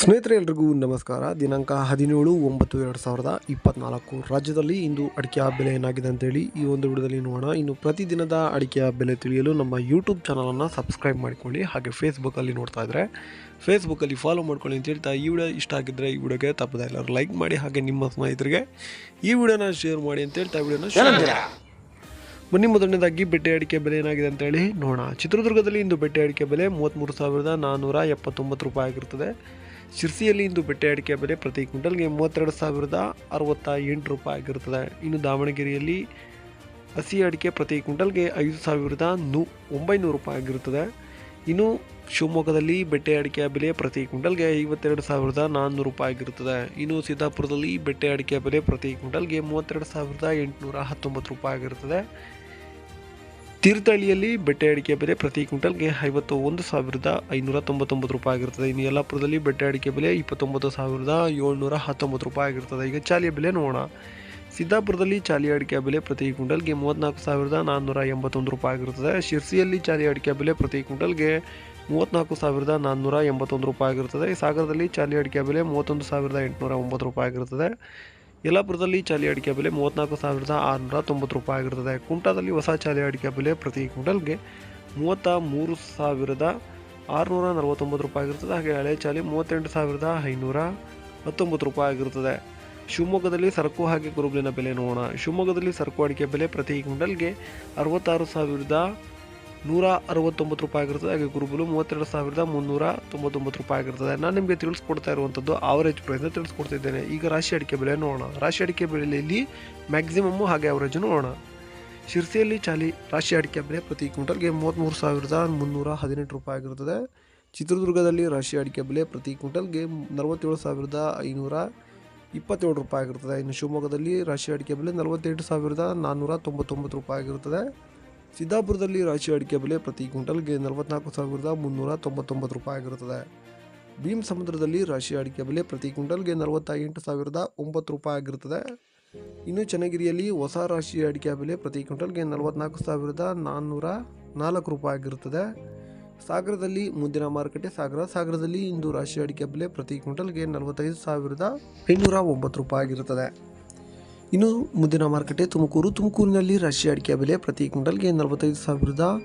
ಸ್ನೇಹಿತರೆ ಎಲ್ರಿಗೂ ನಮಸ್ಕಾರ. ದಿನಾಂಕ ಹದಿನೇಳು ಒಂಬತ್ತು ಎರಡು ಸಾವಿರದ ಇಪ್ಪತ್ನಾಲ್ಕು. ರಾಜ್ಯದಲ್ಲಿ ಇಂದು ಅಡಿಕೆಯ ಬೆಲೆ ಏನಾಗಿದೆ ಅಂತೇಳಿ ಈ ಒಂದು ವಿಡಿಯೋದಲ್ಲಿ ನೋಡೋಣ. ಇನ್ನು ಪ್ರತಿದಿನದ ಅಡಿಕೆಯ ಬೆಲೆ ತಿಳಿಯಲು ನಮ್ಮ ಯೂಟ್ಯೂಬ್ ಚಾನಲನ್ನು ಸಬ್ಸ್ಕ್ರೈಬ್ ಮಾಡಿಕೊಳ್ಳಿ. ಹಾಗೆ ಫೇಸ್ಬುಕ್ಕಲ್ಲಿ ನೋಡ್ತಾ ಇದ್ದರೆ ಫೇಸ್ಬುಕ್ಕಲ್ಲಿ ಫಾಲೋ ಮಾಡ್ಕೊಳ್ಳಿ ಅಂತ ಹೇಳ್ತಾ ಈ ವಿಡಿಯೋ ಇಷ್ಟ ಆಗಿದ್ದರೆ ಈ ವಿಡಿಯೋಗೆ ತಪ್ಪದೆ ಎಲ್ಲರೂ ಲೈಕ್ ಮಾಡಿ ಹಾಗೆ ನಿಮ್ಮ ಸ್ನೇಹಿತರಿಗೆ ಈ ವಿಡಿಯೋನ ಶೇರ್ ಮಾಡಿ ಅಂತ ಹೇಳ್ತಾ ವಿಡಿಯೋನ ಶೇರ್ ಬನ್ನಿ ಮೊದಲನೇದಾಗಿ ಬೆಟ್ಟೆ ಅಡಿಕೆ ಬೆಲೆ ಏನಾಗಿದೆ ಅಂತೇಳಿ ನೋಡೋಣ. ಚಿತ್ರದುರ್ಗದಲ್ಲಿ ಇಂದು ಬೆಟ್ಟೆ ಅಡಿಕೆ ಬೆಲೆ ಮೂವತ್ತ್ಮೂರು ಸಾವಿರದ ನಾನ್ನೂರ ಎಪ್ಪತ್ತೊಂಬತ್ತು ರೂಪಾಯಿ ಆಗಿರುತ್ತದೆ ಶಿರ್ಸಿಯಲ್ಲಿ ಇಂದು ಬೆಟ್ಟೆ ಅಡಿಕೆ ಬೆಲೆ ಪ್ರತಿ ಕ್ವಿಂಟಲ್ಗೆ ಮೂವತ್ತೆರಡು ಸಾವಿರದ ಅರವತ್ತ ಎಂಟು ರೂಪಾಯಿ ಆಗಿರುತ್ತದೆ. ಇನ್ನು ದಾವಣಗೆರೆಯಲ್ಲಿ ಹಸಿ ಅಡಿಕೆ ಪ್ರತಿ ಕ್ವಿಂಟಲ್ಗೆ ಐದು ಸಾವಿರದ ನೂ, ಒಂಬೈನೂರು ರೂಪಾಯಿ ಆಗಿರುತ್ತದೆ. ಇನ್ನು ಶಿವಮೊಗ್ಗದಲ್ಲಿ ಬೆಟ್ಟೆ ಅಡಿಕೆ ಬೆಲೆ ಪ್ರತಿ ಕ್ವಿಂಟಲ್ಗೆ ಐವತ್ತೆರಡು ಸಾವಿರದ ನಾನ್ನೂರು ರೂಪಾಯಿ ಆಗಿರುತ್ತದೆ. ಇನ್ನು ಸಿದ್ದಾಪುರದಲ್ಲಿ ಬೆಟ್ಟೆ ಅಡಿಕೆ ಬೆಲೆ ಪ್ರತಿ ಕ್ವಿಂಟಲ್ಗೆ ಮೂವತ್ತೆರಡು ಸಾವಿರದ ಎಂಟುನೂರ ಹತ್ತೊಂಬತ್ತು ರೂಪಾಯಿ ಆಗಿರುತ್ತದೆ. ತೀರ್ಥಹಳ್ಳಿಯಲ್ಲಿ ಬೆಟ್ಟೆ ಅಡಿಕೆ ಬೆಲೆ ಪ್ರತಿ ಕ್ವಿಂಟಲ್ಗೆ ಐವತ್ತು ಒಂದು ಸಾವಿರದ ಐನೂರ ತೊಂಬತ್ತೊಂಬತ್ತು ರೂಪಾಯಿ ಆಗಿರ್ತದೆ. ಇನ್ನು ಯಲ್ಲಾಪುರದಲ್ಲಿ ಬೆಟ್ಟೆ ಅಡಿಕೆ ಬೆಲೆ ಇಪ್ಪತ್ತೊಂಬತ್ತು ಸಾವಿರದ ಏಳ್ನೂರ ಹತ್ತೊಂಬತ್ತು ರೂಪಾಯಿ ಆಗಿರ್ತದೆ. ಈಗ ಚಾಲಿಯ ಬೆಲೆ ನೋಡೋಣ. ಸಿದ್ದಾಪುರದಲ್ಲಿ ಚಾಲಿ ಅಡಿಕೆ ಬೆಲೆ ಪ್ರತಿ ಕ್ವಿಂಟಲ್ಗೆ ಮೂವತ್ತ್ನಾಲ್ಕು ಸಾವಿರದ ನಾನ್ನೂರ ಎಂಬತ್ತೊಂದು ರೂಪಾಯಿ ಆಗಿರ್ತದೆ. ಶಿರ್ಸಿಯಲ್ಲಿ ಚಾಲಿ ಅಡಿಕೆ ಬೆಲೆ ಪ್ರತಿ ಕ್ವಿಂಟಲ್ಗೆ ಮೂವತ್ತ್ನಾಲ್ಕು ಸಾವಿರದ ನಾನ್ನೂರ ಎಂಬತ್ತೊಂದು ರೂಪಾಯಿ ಆಗಿರ್ತದೆ. ಸಾಗರದಲ್ಲಿ ಚಾಲಿ ಅಡಿಕೆ ಬೆಲೆ ಮೂವತ್ತೊಂದು ಸಾವಿರದ ಎಂಟುನೂರ ಒಂಬತ್ತು ರೂಪಾಯಿ ಆಗಿರುತ್ತದೆ ಯಲ್ಲಾಪುರದಲ್ಲಿ ಚಾಲಿ ಅಡಿಕೆ ಬೆಲೆ ಮೂವತ್ತ್ನಾಲ್ಕು ಸಾವಿರದ ಆರುನೂರ ತೊಂಬತ್ತು ರೂಪಾಯಿ ಆಗಿರ್ತದೆ. ಕುಂಟಾದಲ್ಲಿ ಹೊಸ ಚಾಲಿ ಅಡಿಕೆ ಬೆಲೆ ಪ್ರತಿ ಕ್ವಿಂಟಲ್ಗೆ ಮೂವತ್ತ ಮೂರು ಸಾವಿರದ ಆರುನೂರ ನಲವತ್ತೊಂಬತ್ತು ರೂಪಾಯಿ ಆಗಿರ್ತದೆ. ಹಾಗೆ ಹಳೆ ಚಾಲಿ ಮೂವತ್ತೆಂಟು ಸಾವಿರದ ಐನೂರ ಹತ್ತೊಂಬತ್ತು ರೂಪಾಯಿ ಆಗಿರುತ್ತದೆ ಶಿವಮೊಗ್ಗದಲ್ಲಿ ಸರಕು ಹಾಗೆ ಕುರುಬಲಿನ ಬೆಲೆ ನೋಡೋಣ. ಶಿವಮೊಗ್ಗದಲ್ಲಿ ಸರಕು ಅಡಿಕೆ ಬೆಲೆ ಪ್ರತಿ ಕ್ವಿಂಟಲ್ಗೆ ಅರವತ್ತಾರು ಸಾವಿರದ ನೂರ ಅರವತ್ತೊಂಬತ್ತು ರೂಪಾಯಿ ಆಗಿರ್ತದೆ. ಹಾಗೆ ಗುರುಬುಲು ಮೂವತ್ತೆರಡು ಸಾವಿರದ ಮುನ್ನೂರ ತೊಂಬತ್ತೊಂಬತ್ತು ರೂಪಾಯಿ ಆಗಿರ್ತದೆ. ನಾನು ನಿಮಗೆ ತಿಳಿಸ್ಕೊಡ್ತಾ ಇರುವಂಥದ್ದು ಆವರೇಜ್ ಪ್ರೈಸ್ನ ತಿಳಿಸ್ಕೊಡ್ತಿದ್ದೇನೆ ಈಗ ರಾಶಿ ಅಡಿಕೆ ಬೆಲೆ ನೋಡೋಣ. ರಾಶಿ ಅಡಿಕೆ ಬೆಲೆಯಲ್ಲಿ ಮ್ಯಾಕ್ಸಿಮಮ್ಮು ಹಾಗೆ ಅವರೇಜ್ ನೋಡೋಣ. ಶಿರ್ಸಿಯಲ್ಲಿ ಚಾಲಿ ರಾಶಿ ಅಡಿಕೆ ಬೆಲೆ ಪ್ರತಿ ಕ್ವಿಂಟಲ್ಗೆ ಮೂವತ್ತ್ಮೂರು ಸಾವಿರದ ಮುನ್ನೂರ ಹದಿನೆಂಟು ರೂಪಾಯಿ ಆಗಿರುತ್ತದೆ ಚಿತ್ರದುರ್ಗದಲ್ಲಿ ರಾಶಿ ಅಡಿಕೆ ಬೆಲೆ ಪ್ರತಿ ಕ್ವಿಂಟಲ್ಗೆ ನಲವತ್ತೇಳು ಸಾವಿರದ ಐನೂರ ಇಪ್ಪತ್ತೇಳು ರೂಪಾಯಿ ಆಗಿರ್ತದೆ. ಇನ್ನು ಶಿವಮೊಗ್ಗದಲ್ಲಿ ರಾಶಿ ಅಡಿಕೆ ಬೆಲೆ ನಲವತ್ತೆಂಟು ಸಾವಿರದ ನಾನ್ನೂರ ತೊಂಬತ್ತೊಂಬತ್ತು ರೂಪಾಯಿ ಆಗಿರುತ್ತದೆ ಸಿದ್ದಾಪುರದಲ್ಲಿ ರಾಶಿ ಅಡಿಕೆ ಬೆಲೆ ಪ್ರತಿ ಕ್ವಿಂಟಲ್ಗೆ ನಲವತ್ನಾಲ್ಕು ಸಾವಿರದ ಮುನ್ನೂರ ತೊಂಬತ್ತೊಂಬತ್ತು ರೂಪಾಯಿ ಆಗಿರುತ್ತದೆ. ಭೀಮ್ ಸಮುದ್ರದಲ್ಲಿ ರಾಶಿ ಅಡಿಕೆ ಬೆಲೆ ಪ್ರತಿ ಕ್ವಿಂಟಲ್ಗೆ ನಲವತ್ತ ಎಂಟು ಸಾವಿರದ ಒಂಬತ್ತು ರೂಪಾಯಿ ಆಗಿರುತ್ತದೆ. ಇನ್ನು ಚನ್ನಗಿರಿಯಲ್ಲಿ ಹೊಸ ರಾಶಿ ಅಡಿಕೆ ಬೆಲೆ ಪ್ರತಿ ಕ್ವಿಂಟಲ್ಗೆ ನಲವತ್ನಾಲ್ಕು ಸಾವಿರದ ನಾನ್ನೂರ ನಾಲ್ಕು ರೂಪಾಯಿ ಆಗಿರುತ್ತದೆ. ಸಾಗರದಲ್ಲಿ ಮುಂದಿನ ಮಾರುಕಟ್ಟೆ ಸಾಗರ, ಸಾಗರದಲ್ಲಿ ಇಂದು ರಾಶಿ ಅಡಿಕೆ ಬೆಲೆ ಪ್ರತಿ ಕ್ವಿಂಟಲ್ಗೆ ನಲವತ್ತೈದು ಸಾವಿರದ ಐನೂರ ಒಂಬತ್ತು ರೂಪಾಯಿ ಆಗಿರುತ್ತದೆ. ಇನ್ನು ಮುಂದಿನ ಮಾರುಕಟ್ಟೆ ತುಮಕೂರು. ತುಮಕೂರಿನಲ್ಲಿ ರಾಶಿ ಅಡಿಕೆ ಬೆಲೆ ಪ್ರತಿ ಕ್ವಿಂಟಲ್ಗೆ ನಲವತ್ತೈದು ಸಾವಿರದ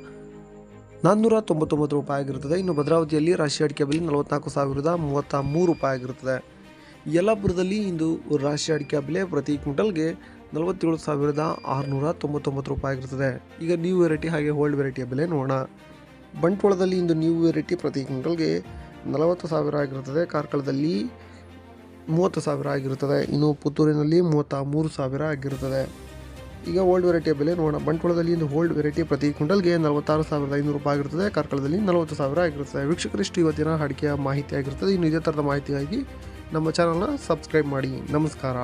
ನಾನ್ನೂರ ತೊಂಬತ್ತೊಂಬತ್ತು ರೂಪಾಯಿ ಆಗಿರುತ್ತದೆ. ಇನ್ನು ಭದ್ರಾವತಿಯಲ್ಲಿ ರಾಶಿ ಅಡಿಕೆ ಬೆಲೆ ನಲವತ್ನಾಲ್ಕು ಸಾವಿರದ ಮೂವತ್ತ ಮೂರು ರೂಪಾಯಿ ಆಗಿರುತ್ತದೆ. ಯಲ್ಲಾಪುರದಲ್ಲಿ ಇಂದು ರಾಶಿ ಅಡಿಕೆ ಬೆಲೆ ಪ್ರತಿ ಕ್ವಿಂಟಲ್ಗೆ ನಲವತ್ತೇಳು ಸಾವಿರದ ಆರುನೂರ ತೊಂಬತ್ತೊಂಬತ್ತು ರೂಪಾಯಿ ಆಗಿರುತ್ತದೆ. ಈಗ ನ್ಯೂ ವೆರೈಟಿ ಹಾಗೆ ಓಲ್ಡ್ ವೆರೈಟಿಯ ಬೆಲೆ ನೋಡೋಣ. ಬಂಟ್ವಾಳದಲ್ಲಿ ಇಂದು ನ್ಯೂ ವೆರೈಟಿ ಪ್ರತಿ ಕ್ವಿಂಟಲ್ಗೆ ನಲವತ್ತು ಸಾವಿರ ಆಗಿರುತ್ತದೆ. ಕಾರ್ಕಳದಲ್ಲಿ ಮೂವತ್ತು ಸಾವಿರ ಆಗಿರುತ್ತದೆ. ಇನ್ನು ಪುತ್ತೂರಿನಲ್ಲಿ ಮೂವತ್ತ ಮೂರು ಸಾವಿರ ಆಗಿರುತ್ತದೆ. ಈಗ ಓಲ್ಡ್ ವೆರೈಟಿಯ ಬೆಲೆ ನೋಡೋಣ. ಬಂಟ್ವಾಳದಲ್ಲಿ ಇಂದು ಓಲ್ಡ್ ವೆರೈಟಿ ಪ್ರತಿ ಕ್ವಿಂಟಲ್ಗೆ ನಲವತ್ತಾರು ಸಾವಿರದ ಐನೂರು ರೂಪಾಯಿ ಆಗಿರುತ್ತದೆ. ಕಾರ್ಕಳದಲ್ಲಿ ನಲವತ್ತು ಸಾವಿರ ಆಗಿರುತ್ತದೆ. ವೀಕ್ಷಕರಿಷ್ಟು ಇವತ್ತಿನ ಅಡಿಕೆಯ ಮಾಹಿತಿ ಆಗಿರುತ್ತದೆ. ಇನ್ನು ಇದೇ ಥರದ ಮಾಹಿತಿಗಾಗಿ ನಮ್ಮ ಚಾನಲ್ನ ಸಬ್ಸ್ಕ್ರೈಬ್ ಮಾಡಿ. ನಮಸ್ಕಾರ.